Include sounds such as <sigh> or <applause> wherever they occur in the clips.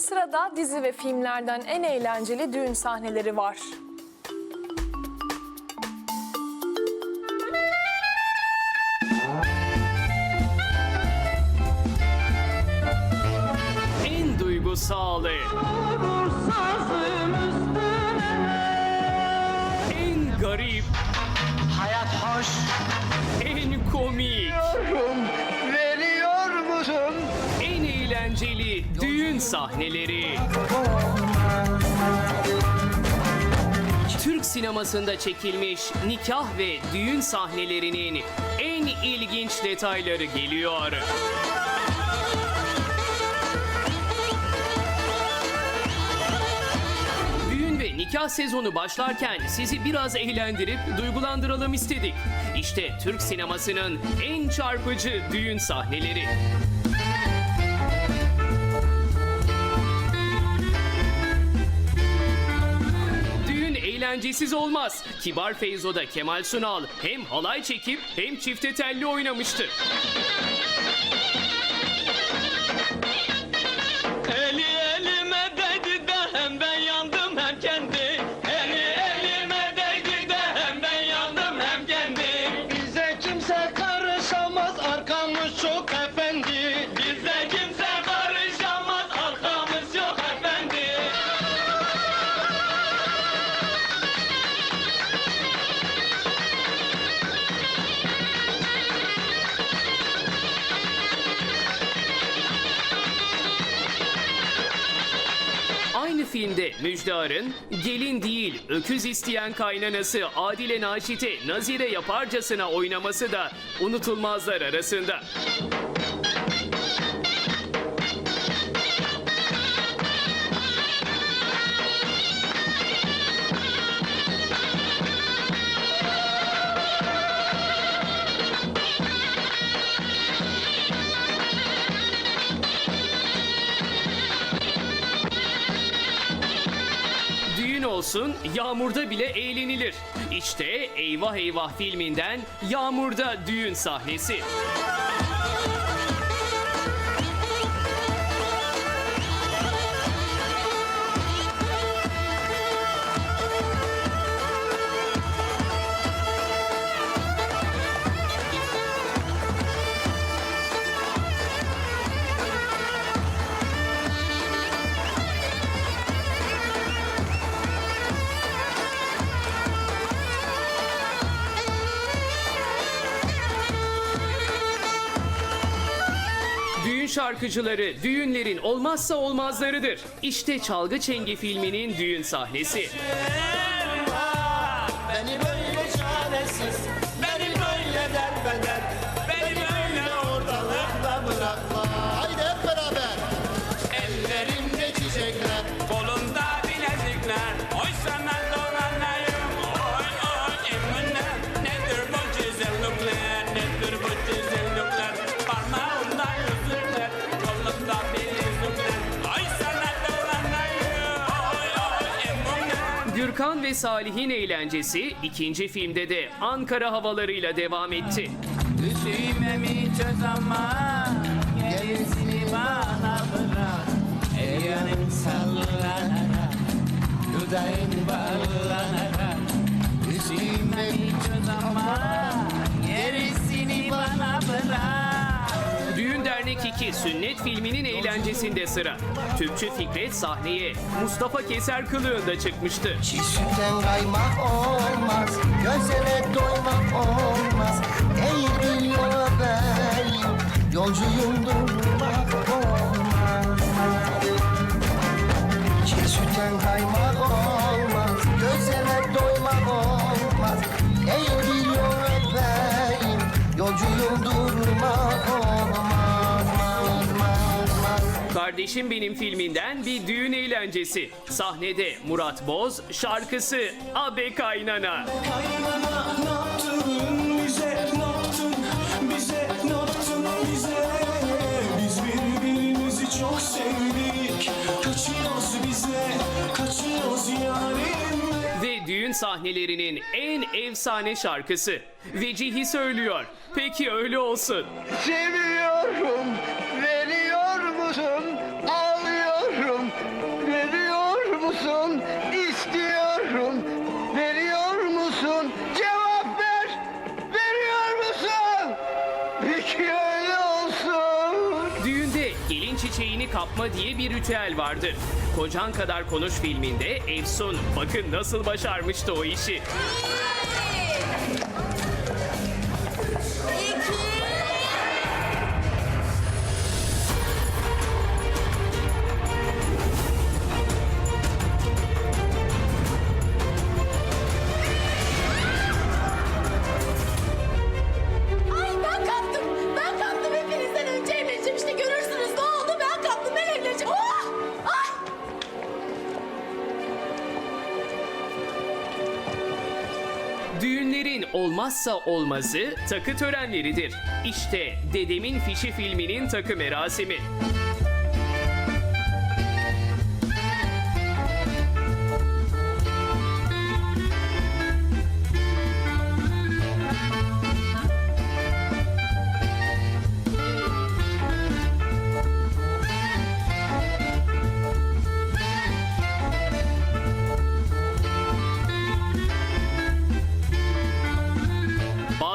Sırada dizi ve filmlerden en eğlenceli düğün sahneleri var. En duygusalı, düğün sahneleri. Türk sinemasında çekilmiş nikah ve düğün sahnelerinin en ilginç detayları geliyor. Nikah sezonu başlarken sizi biraz eğlendirip duygulandıralım istedik. İşte Türk sinemasının en çarpıcı düğün sahneleri. Eğlencesiz olmaz. Kibar Feyzo'da Kemal Sunal hem halay çekip hem çifte telli oynamıştı. Aynı filmde Müjdar'ın gelin değil öküz isteyen kaynanası Adile Naşit'e nazire yaparcasına oynaması da unutulmazlar arasında. Olsun, yağmurda bile eğlenilir. İşte Eyvah Eyvah filminden Yağmurda düğün sahnesi. Şarkıcıları düğünlerin olmazsa olmazlarıdır. İşte Çalgı Çengi filminin düğün sahnesi. Ve Salih'in eğlencesi ikinci filmde de Ankara havalarıyla devam etti. Üzülmemi çöz ama Gerisini bana bırak El sallanarak Dudağın bağlanarak 2 sünnet filminin eğlencesinde sıra. Tüpçü Fikret sahneye Mustafa Keser kılığında çıkmıştı. Çiğ sütten kaymak olmaz, gözlere doymak olmaz. Bir yola ben, yolcuyum durmak olmaz. Çiğ sütten kaymak olmaz, gözlere doymak olmaz. Eğil Kardeşim Benim filminden bir düğün eğlencesi. Sahnede Murat Boz şarkısı Abe Kaynana. Kaynana ne yaptın bize ne yaptın bize ne yaptın bize Biz birbirimizi çok sevdik Kaçıyoruz bize kaçıyoruz yarim Ve düğün sahnelerinin en efsane şarkısı. Vecihi söylüyor. Peki öyle olsun. Seviyorum, kapma diye bir ritüel vardır. Kocan kadar konuş filminde Efsun bakın nasıl başarmıştı o işi. Olmazsa olmazı takı törenleridir. İşte Dedemin Fişi filminin takı merasimi.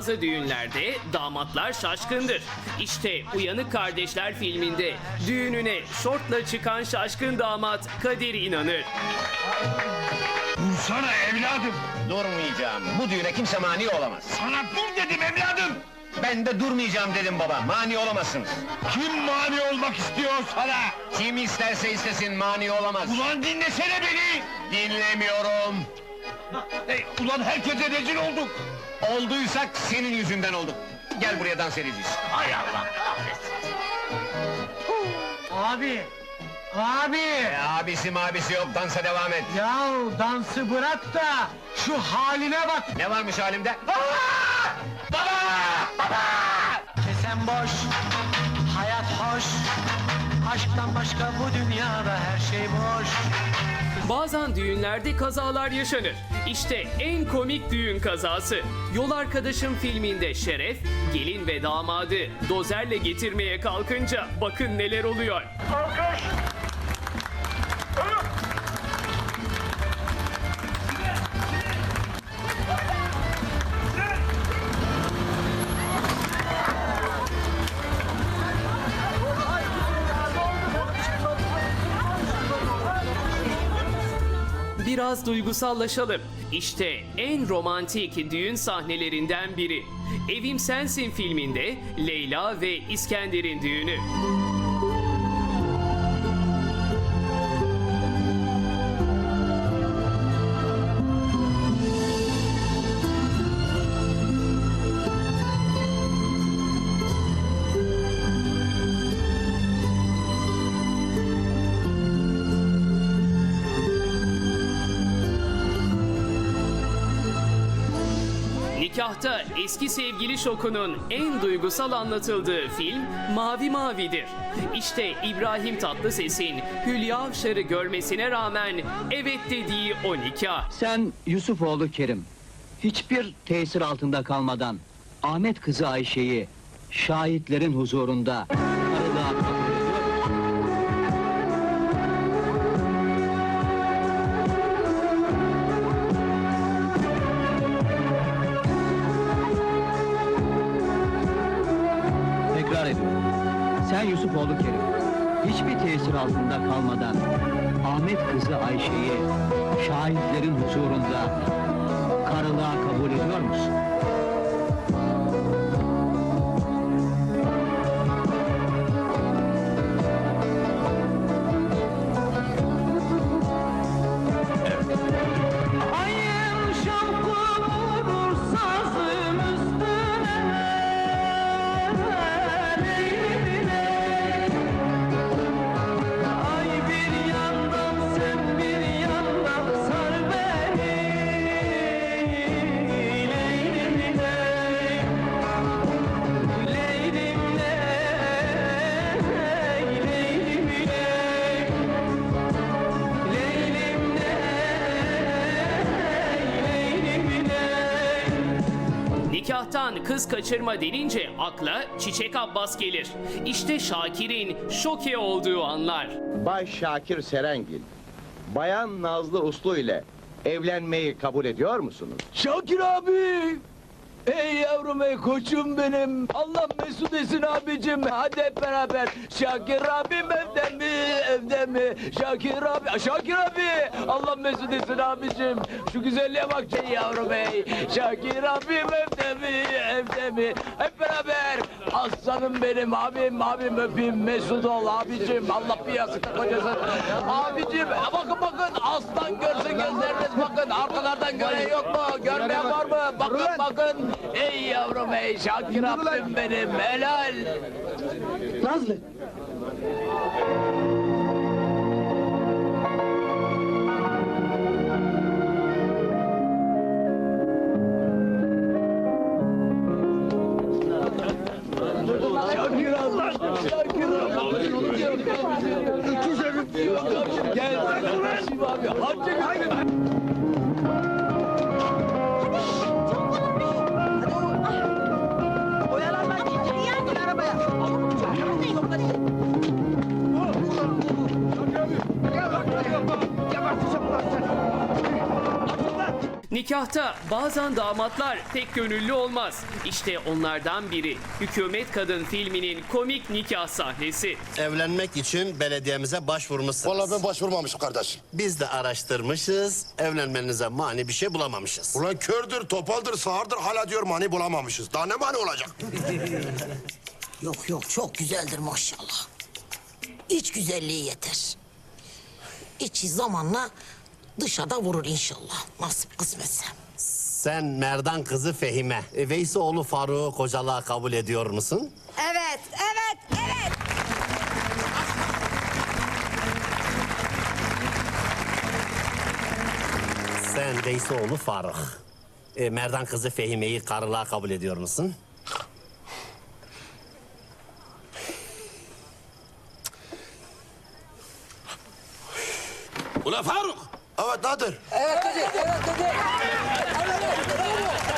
Bazı düğünlerde damatlar şaşkındır. İşte Uyanık Kardeşler filminde düğününe şortla çıkan şaşkın damat Kadir inanır. Dursana evladım. Durmayacağım. Bu düğüne kimse mani olamaz. Sana dur dedim evladım. Ben de durmayacağım dedim baba. Mani olamazsınız. Kim mani olmak istiyor sana? Kim isterse istesin mani olamaz. Ulan dinlesene beni. Dinlemiyorum. Hey, ulan herkese rezil olduk. Olduysak senin yüzünden olduk. Gel buraya dans edeceğiz. Hay Allah Abi. Abi. E, abisi mabisi yok dansa devam et. Ya dansı bırak da şu haline bak. Ne varmış halimde? Kesen boş, hayat hoş. Aşktan başka bu dünyada her şey boş. Bazen düğünlerde kazalar yaşanır. İşte en komik düğün kazası. Yol Arkadaşım filminde Şeref, gelin ve damadı dozerle getirmeye kalkınca bakın neler oluyor. Biraz duygusallaşalım. İşte en romantik düğün sahnelerinden biri. Evim Sensin filminde Leyla ve İskender'in düğünü. Nikahta eski sevgili şokunun en duygusal anlatıldığı film Mavi Mavi'dir. İşte İbrahim Tatlıses'in Hülya Avşar'ı görmesine rağmen evet dediği o nikah. Sen Yusufoğlu Kerim, hiçbir tesir altında kalmadan Ahmet kızı Ayşe'yi şahitlerin huzurunda Sen Yusufoğlu Kerim, hiçbir tesir altında kalmadan Ahmet kızı Ayşe'yi şahitlerin huzurunda karılığa kabul ediyor musun? Nikahtan kız kaçırma denince akla Çiçek Abbas gelir. İşte Şakir'in şoke olduğu anlar. Bay Şakir Serengil, Bayan Nazlı Uslu ile evlenmeyi kabul ediyor musunuz? Şakir abi. Ey yavrum ey koçum benim. Allah mesut etsin abicim. Hadi hep beraber. Şakir abim evde mi? Evde mi? Şakir abi. Şakir abi. Allah mesut etsin abicim. Şu güzelliğe bak ey yavrum ey. Şakir abim evde mi? Evde mi? Hep beraber. Aslanım benim abim. Abim öpeyim. Mesut ol abicim. Allah bir yastıkta kocasın. Abicim bakın bakın. Aslan görsün gözleriniz bakın. Arkalardan gören yok mu? Görmeyen var mı? Bakın bakın. Ey yavrum ey Şakir abim benim. Helal. Nazlı. Gel. Kardeşim abi. Nikahta bazen damatlar pek gönüllü olmaz. İşte onlardan biri Hükümet Kadın filminin komik nikah sahnesi. Evlenmek için belediyemize başvurmuşsunuz. Vallahi ben başvurmamışım kardeş. Biz de araştırmışız, evlenmenize mani bir şey bulamamışız. Ulan kördür, topaldır, sağırdır hala diyor mani bulamamışız. Daha ne mani olacak? <laughs> Yok yok çok güzeldir maşallah. İç güzelliği yeter. İçi zamanla dışa da vurur inşallah. Nasip kısmetse. Sen Merdan kızı Fehime, e, Veysoğlu Faruk'u kocalığa kabul ediyor musun? Evet, evet, evet. Sen Veysoğlu Faruk, e, Merdan kızı Fehime'yi karılığa kabul ediyor musun? Ulan Faruk! Evet Nadir. Evet dedi, evet dedi.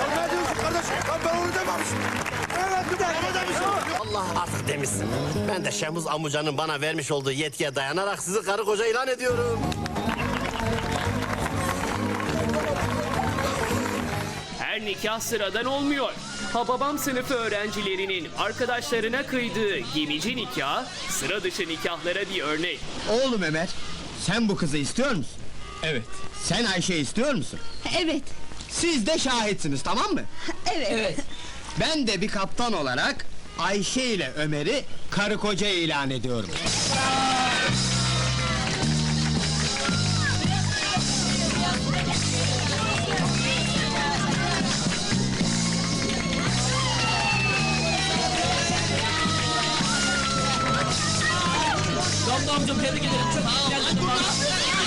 Ya ne diyorsun kardeşim? Lan ben onu dememişim. Evet bir dakika. Ne demişim? Allah artık demişsin. Ben de Şemuz amcanın bana vermiş olduğu yetkiye dayanarak sizi karı koca ilan ediyorum. Her nikah sıradan olmuyor. Hababam sınıfı öğrencilerinin arkadaşlarına kıydığı gemici nikah, sıra dışı nikahlara bir örnek. Oğlum Ömer, sen bu kızı istiyor musun? Evet. Sen Ayşe istiyor musun? Evet, Siz de şahitsiniz tamam mı? evet. Ben de bir kaptan olarak Ayşe ile Ömer'i karı koca ilan ediyorum. Amcam tebrik ederim. Çok geldin.